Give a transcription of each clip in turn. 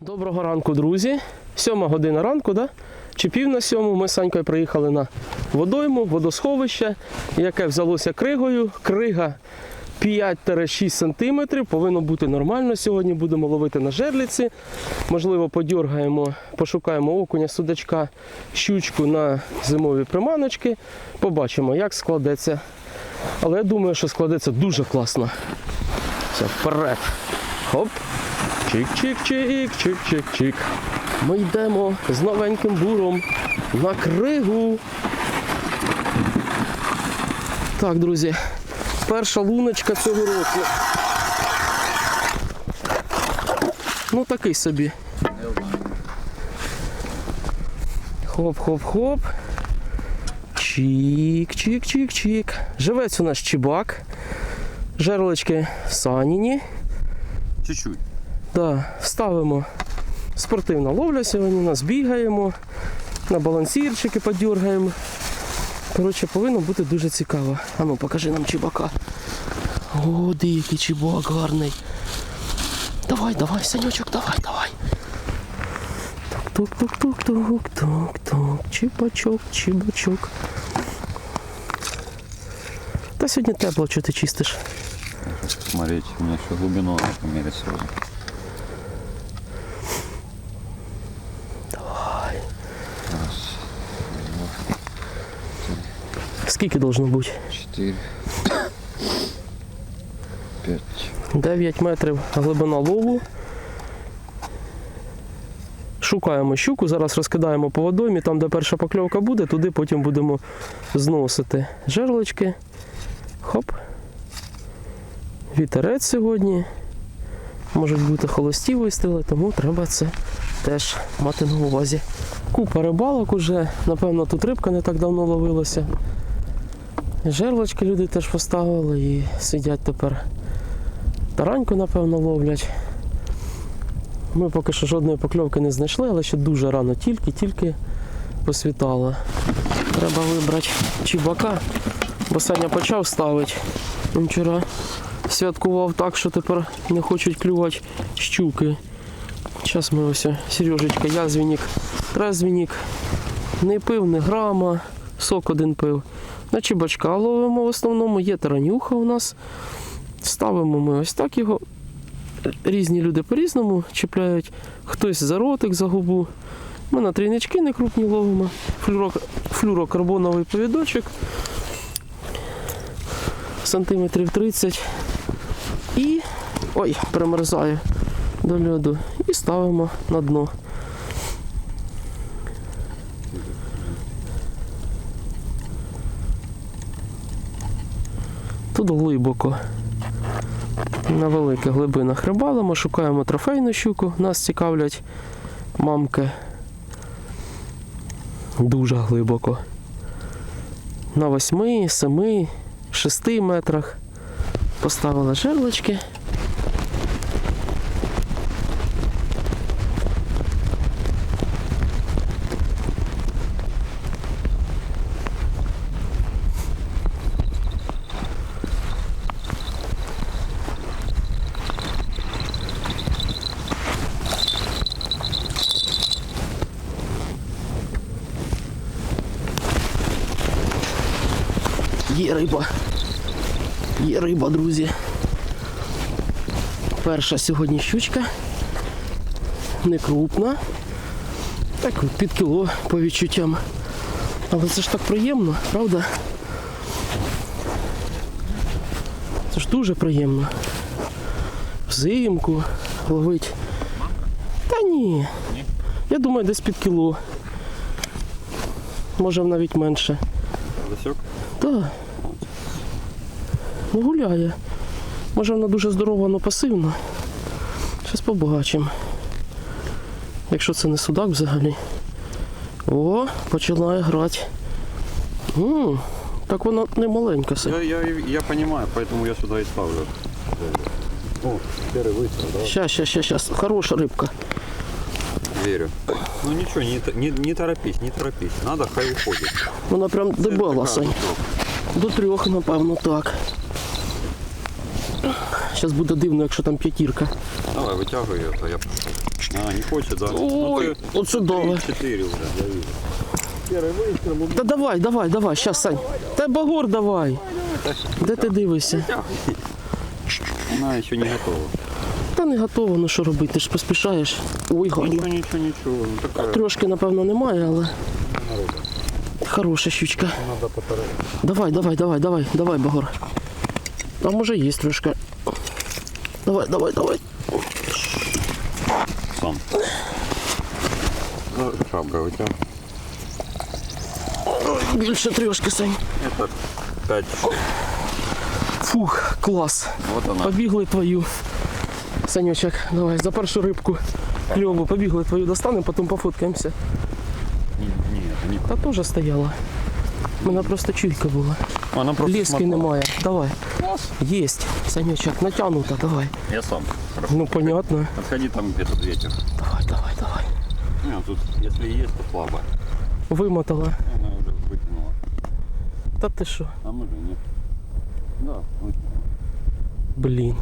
Доброго ранку, друзі. Сьома година ранку, да? чи пів на сьому. Ми з Санькою приїхали на водойму, водосховище, яке взялося кригою. Крига 5-6 см. Повинно бути нормально. Сьогодні будемо ловити на жерліці. Можливо, подіргаємо, пошукаємо окуня, судачка, щучку на зимові приманочки. Побачимо, як складеться. Але я думаю, що складеться дуже класно. Все, вперед. Хоп. Чик-чик-чик, чик-чик-чик. Ми йдемо з новеньким буром на кригу. Так, друзі, перша луночка цього року. Ну такий собі. Хоп-хоп-хоп. Чик-чик-чик-чик. Живець у нас чебак. Жерлочки саніні. Чуть-чуть. Да, ставимо спортивна ловля сьогодні, нас бігаємо, на балансірчики подергаємо. Коротше, повинно бути дуже цікаво. А ну покажи нам чебака. О, дикий чебак гарний. Давай, давай, санючок, давай, давай. Тук-тук-тук-тук-тук-тук. Чебачок, чебачок. Та сьогодні тепло, що ти чистиш. Смотрите, у меня еще глубину надо померить сегодня. Скільки должно бути? четыре, пять. 9 метрів глибина лову. Шукаємо щуку, зараз розкидаємо по водоймі, там, де перша покльовка буде, туди потім будемо зносити жерлочки. Хоп. Вітерець сьогодні. Можуть бути холості вистріли, тому треба це теж мати на увазі. Купа рибалок уже, напевно, тут рибка не так давно ловилася. Жерлочки люди теж поставили і сидять тепер Тараньку, напевно, ловлять. Ми поки що жодної покльовки не знайшли, але ще дуже рано, тільки-тільки посвітало. Треба вибрати чібака, бо Саня почав ставити. Він вчора святкував так, що тепер не хочуть клювати щуки. Зараз ми ось Сережечка, язвінник, трезвінник. Не пив, не грама, сок один пив. На чібачка ловимо в основному, є таранюха у нас. Ставимо ми ось так його. Різні люди по-різному чіпляють. Хтось за ротик, за губу. Ми на трійнички не крупні ловимо. Флюрок, флюрокарбоновий повідочок. Сантиметрів 30. І. Ой, примерзає до льоду. І ставимо на дно. Тут глибоко на великих глибинах рибалимо, шукаємо трофейну щуку, нас цікавлять мамки дуже глибоко. На 8, 7, 6 метрах поставили жерлочки. Є риба. Є риба, друзі. Перша сьогодні щучка. Не крупна. Так під кіло по відчуттям. Але це ж так приємно, правда? Це ж дуже приємно. Взимку ловить. Та ні. Я думаю, десь під кіло. Може навіть менше. Засек? Так. Ну, гуляє. Може вона дуже здорова, але пасивна. Зараз побачимо. Якщо це не судак взагалі. О, починає грати. м так вона не маленька. все. Я, я, я понимаю, поэтому я сюда и ставлю. О, первый выстрел, да? Щас, щас, щас, щас. Хороша рибка. Верю. Ну ничего, не, т- не, не торопись, не торопись. Надо, хай уходит. Вона прям дебела, Сань. До трьох, напевно, так. Зараз буде дивно, якщо там п'ятірка. Давай, вытягивай ее, то я пошел. А, не хочет, да? Ой, вот сюда. Четыре уже, я вижу. Первый выстрел, ну, Та давай, давай, давай, щас, Сань. Та багор давай. Де ти дивишся? она еще не готова. Та не готово, ну що робити, ти ж поспішаєш. Ой, гарно. Ничего, ничего, ничего. Ну, такая Трошки, напевно, немає, але народа. хороша щучка. Надо поторопиться. Давай, давай, давай, давай, давай, багор. А може є трошки. Давай, давай, давай. Сам. Ну, шабра вытягивай. Ой, більше трьошки, Сань. Это пять. Фух, клас. Вот она. Побігли твою. Санечок, давай за першу рибку. Кльову, побігли твою достанемо, потім пофоткаємося. Не, не, это не. Та теж стояла. У мене просто чуйка була. Она просто Лески смотала. немає. Давай. Класс. Єсть. Санечок, натягнута, давай. Я сам. Хорошо. Ну понятно. Отходи там этот ветер. Давай, давай, давай. Не, тут, если и есть, то слабо. Вимотала. Она уже выкинула. Та ти що? А мы же нет. Да, выкинула. Блін.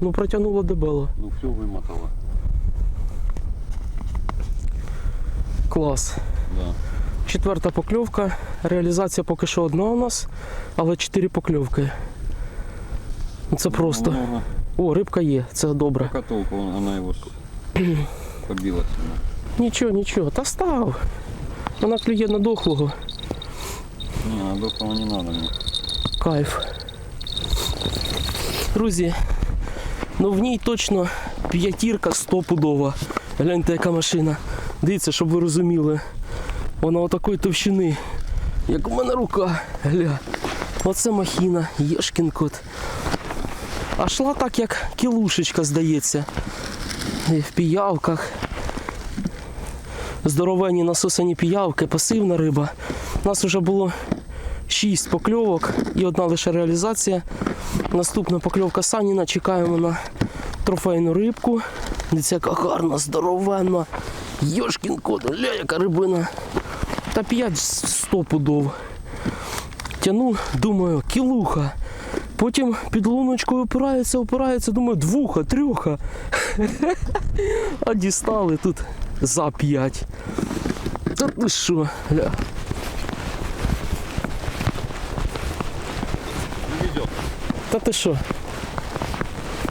Ну протягнула дебело. Ну все вымотала. Клас. Да. Четверта покльовка. Реалізація поки що одна у нас, але чотири покльовки. Ну, Це просто. О, рибка є, це добре. Пока толку, он- она его побила. Нічого, нічого, та став. Вона клює на дохлого. Не, а дохлого не надо мне. Кайф. Друзі, ну в ній точно п'ятірка стопудова. Гляньте, яка машина. Дивіться, щоб ви розуміли. Вона отакої товщини, як у мене рука. Гля. Оце махіна, єшкін кот. А шла так, як кілушечка, здається. І в піявках. Здоровенні насосані піявки, пасивна риба. У нас вже було 6 покльовок і одна лише реалізація. Наступна покльовка Саніна. Чекаємо на трофейну рибку. Дивіться, яка гарна, здоровенна. Йошкін кот, ля, яка рибина. Та 5 100 пудов. Тяну, думаю, кілуха. Потім під луночкою опирається, опирається, думаю, двуха, трьоха. А дістали тут за 5. Та ти що, ля. Та ти що?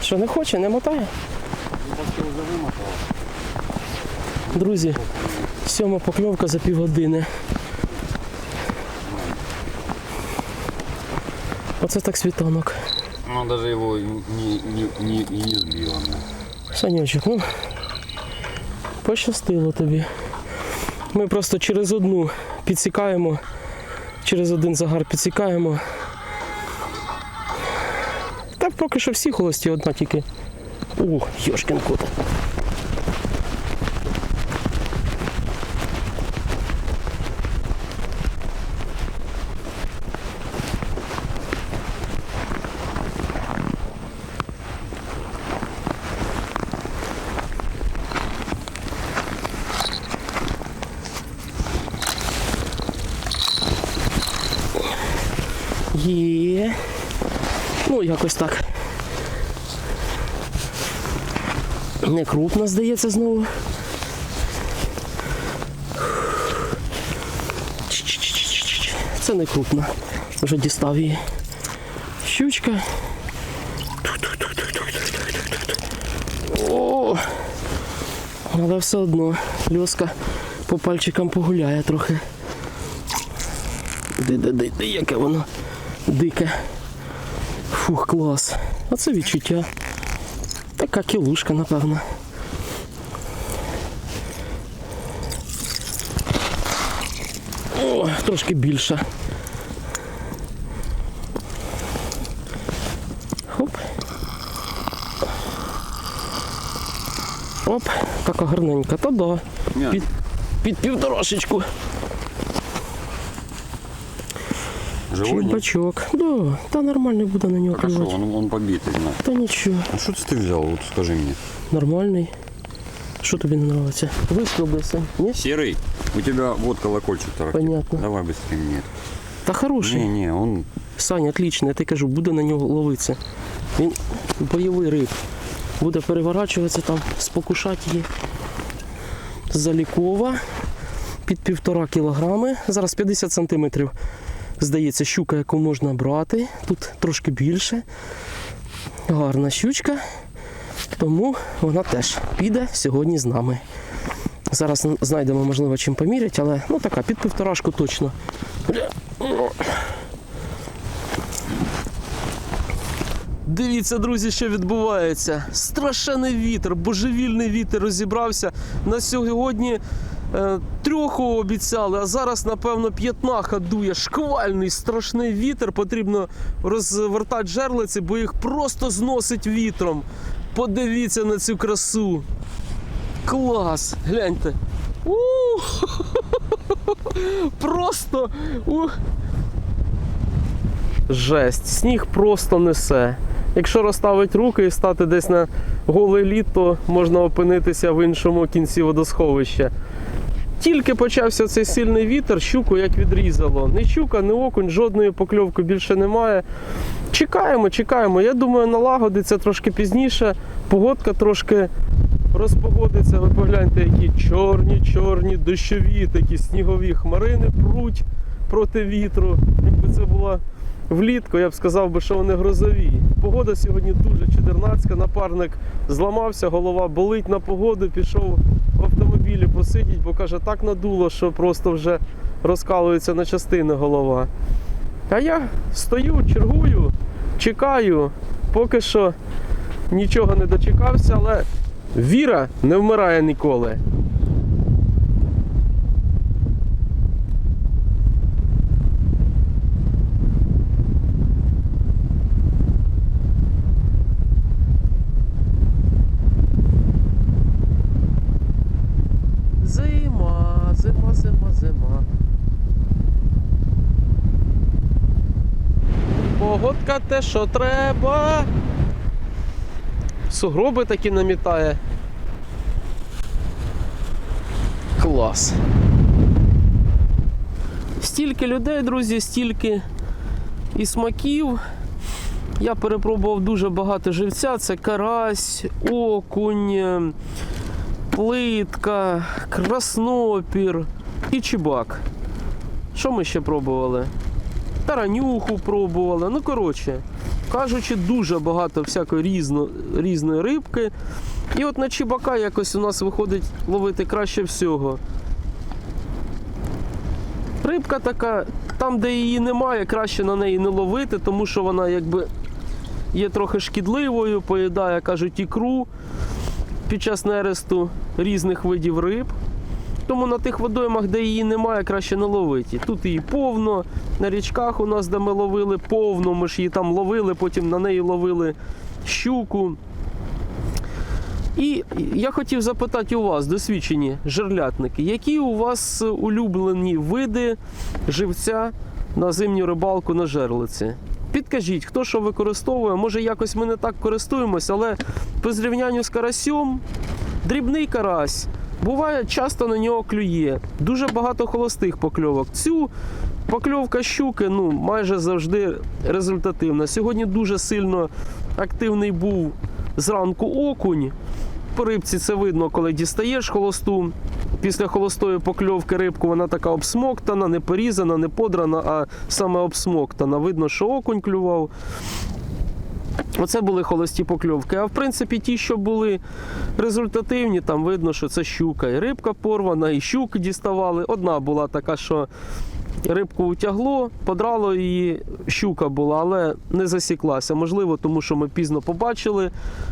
Що не хоче, не мотає? Друзі, сьома покльовка за півгодини. Оце так світанок. Ну, даже его не, не, не, и не сбила. Санечок, ну пощастило тобі. Ми просто через одну підсікаємо, через один загар підсікаємо. Та поки що всі холості, одна тільки. О, йошкін кот. Є. Ну, якось так. Крупна, здається, знову. Це не крупна. Вже дістав її. Щучка. О! Але все одно льоска по пальчикам погуляє трохи. Ди, яке воно дике. Фух, клас. Оце відчуття. Така кілушка, напевно. трошки більше. Хоп. Оп, така гарненька. Та да. Не, Під, під півторашечку. живой нет? Черпачок. Да, та нормально буде на нього Хорошо, клювати. он, он побитый, знаю. Та нічого, А что ты взял, вот скажи мне? нормальний. Що тобі не подобається? Вискобився, ні? Серый, у тебя вот колокольчик тарахтит. Понятно. Давай быстрее мне. Та хороший. Не, не, он... Саня, отлично, я тобі кажу, буде на нього ловитися. Він бойовий риб. Буде переворачуватися там, спокушати її. Залікова під півтора кілограми. Зараз 50 сантиметрів. Здається, щука, яку можна брати. Тут трошки більше. Гарна щучка. Тому вона теж піде сьогодні з нами. Зараз знайдемо, можливо, чим поміряти, але ну така, під півторашку точно. Дивіться, друзі, що відбувається. Страшенний вітер, божевільний вітер розібрався. На сьогодні е, трьоху обіцяли, а зараз, напевно, п'ятнаха дує. Шквальний страшний вітер. Потрібно розвертати жерлиці, бо їх просто зносить вітром. Подивіться на цю красу. Клас! Гляньте. у Просто. у Жесть, сніг просто несе. Якщо розставити руки і стати десь на голий лід, то можна опинитися в іншому кінці водосховища. Тільки почався цей сильний вітер, щуку як відрізало. Ні щука, ні окунь, жодної покльовки більше немає. Чекаємо, чекаємо. Я думаю, налагодиться трошки пізніше. Погодка трошки розпогодиться. Ви погляньте, які чорні, чорні, дощові, такі снігові хмарини пруть проти вітру. Якби це була влітку, я б сказав би, що вони грозові. Погода сьогодні дуже чудернацька. Напарник зламався, голова болить на погоду, пішов в автомобілі посидіть, бо каже, так надуло, що просто вже розкалується на частини голова. А я стою, чергую, чекаю, поки що нічого не дочекався, але віра не вмирає ніколи. Погодка те, що треба. Сугроби такі намітає. Клас. Стільки людей, друзі, стільки і смаків. Я перепробував дуже багато живця. Це карась, окунь, плитка, краснопір і чебак. Що ми ще пробували? Таранюху пробували. Ну, коротше, кажучи, дуже багато всякої різно, різної рибки. І от на чебака якось у нас виходить ловити краще всього. Рибка така, там, де її немає, краще на неї не ловити, тому що вона якби є трохи шкідливою, поїдає, кажуть, ікру під час нересту різних видів риб. Тому на тих водоймах, де її немає, краще не ловити. Тут її повно. На річках у нас, де ми ловили, повно. Ми ж її там ловили, потім на неї ловили щуку. І я хотів запитати у вас, досвідчені жерлятники, які у вас улюблені види живця на зимню рибалку на жерлиці? Підкажіть, хто що використовує, може якось ми не так користуємося, але по зрівнянню з карасьом, дрібний карась. Буває, часто на нього клює. Дуже багато холостих покльовок. Цю покльовка щуки ну, майже завжди результативна. Сьогодні дуже сильно активний був зранку окунь. По рибці це видно, коли дістаєш холосту. Після холостої покльовки рибку вона така обсмоктана, не порізана, не подрана, а саме обсмоктана. Видно, що окунь клював. Оце були холості покльовки. А в принципі, ті, що були результативні, там видно, що це щука. І рибка порвана, і щуки діставали. Одна була така, що рибку утягло, подрало її, щука була, але не засіклася. Можливо, тому що ми пізно побачили,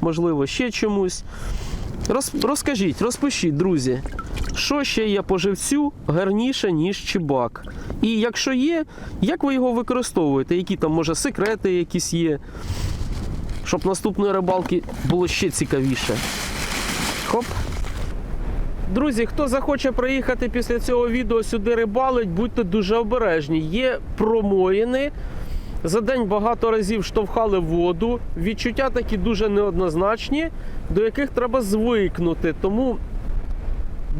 можливо, ще чомусь. Роз, розкажіть, розпишіть, друзі, що ще є по живцю гарніше, ніж чебак. І якщо є, як ви його використовуєте? Які там, може, секрети якісь є, щоб наступної рибалки було ще цікавіше. Хоп. Друзі, хто захоче приїхати після цього відео сюди рибалить, будьте дуже обережні. Є промоїни. За день багато разів штовхали воду. Відчуття такі дуже неоднозначні, до яких треба звикнути. Тому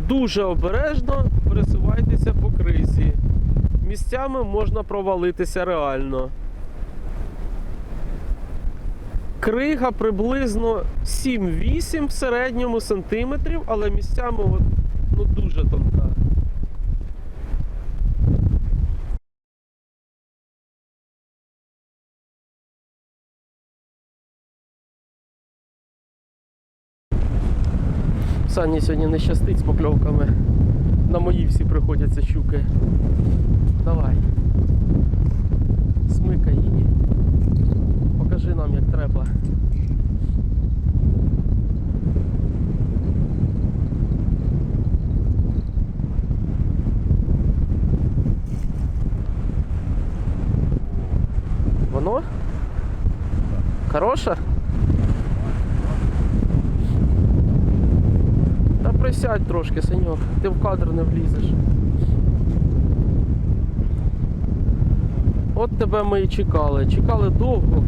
дуже обережно пересувайтеся по кризі. Місцями можна провалитися реально. Крига приблизно 7-8 в середньому сантиметрів, але місцями от, ну, дуже тонка. Сані сьогодні не щастить з покльовками. На мої всі приходяться щуки. Давай. Смикай її. Покажи нам, як треба. Воно? Хороша? Та присядь трошки, Саньок, ти в кадр не влізеш. От тебе ми і чекали. Чекали довго.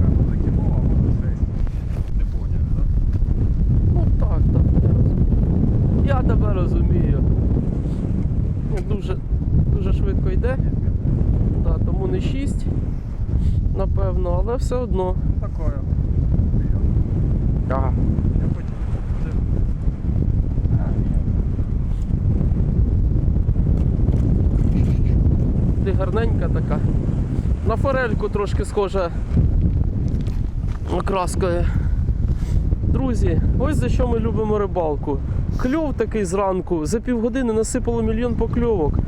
Ты понял, да? Ну так, так, я розумію. Я тебе розумію. Ну, Дуже, дуже швидко йде. Да, тому не 6, напевно, але все одно. Такое. Ага. Ти гарненька така. На форельку трошки схожа окраскою. Друзі, ось за що ми любимо рибалку. Кльов такий зранку, за півгодини насипало мільйон покльовок.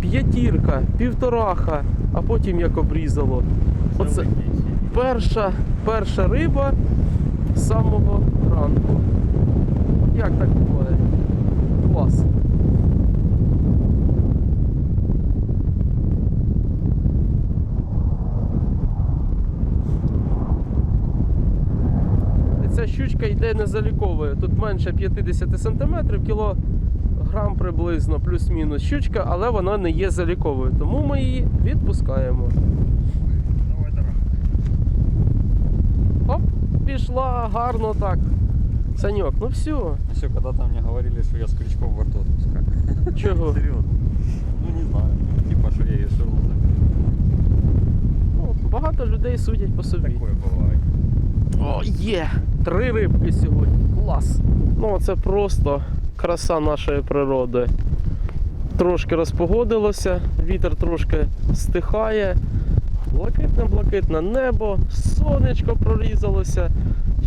П'ятірка, півтораха, а потім як обрізало. Оце перша, перша риба з самого ранку. Як так буває? Клас. Ця щучка йде незаліковою. Тут менше 50 см, кілограм приблизно, плюс-мінус щучка, але вона не є заліковою. Тому ми її відпускаємо. Давай, давай. Оп, пішла гарно так. Саньок, ну все. Еще когда-то мне говорили, что я с крючком во рту отпускаю. Чого? Серьезно? Ну не знаю. Типа, что я ее все равно Ну, багато людей судять по собі. Такое бывает. О, є! Три рибки сьогодні. Клас. Ну, це просто краса нашої природи. Трошки розпогодилося, вітер трошки стихає. Блакитне-блакитне небо, сонечко прорізалося.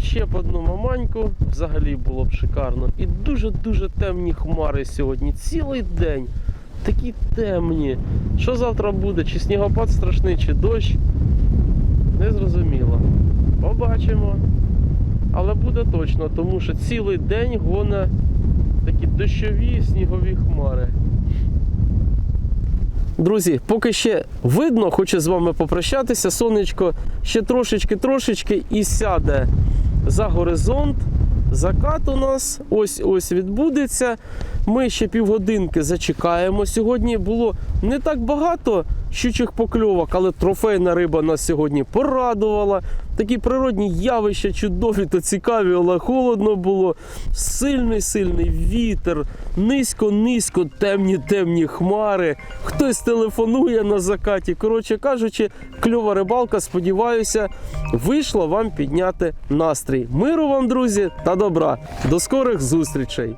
Ще б одну маманьку взагалі було б шикарно. І дуже-дуже темні хмари сьогодні. Цілий день. Такі темні. Що завтра буде? Чи снігопад страшний, чи дощ? Не зрозуміло. Побачимо. Але буде точно, тому що цілий день гоне такі дощові снігові хмари. Друзі, поки ще видно, хочу з вами попрощатися. Сонечко ще трошечки-трошечки і сяде за горизонт. Закат у нас ось ось відбудеться. Ми ще півгодинки зачекаємо. Сьогодні було не так багато щучих покльовок, але трофейна риба нас сьогодні порадувала. Такі природні явища чудові та цікаві, але холодно було. Сильний сильний вітер, низько-низько темні темні хмари. Хтось телефонує на закаті. Коротше кажучи, кльова рибалка, сподіваюся, вийшла вам підняти настрій. Миру вам, друзі, та добра. До скорих зустрічей!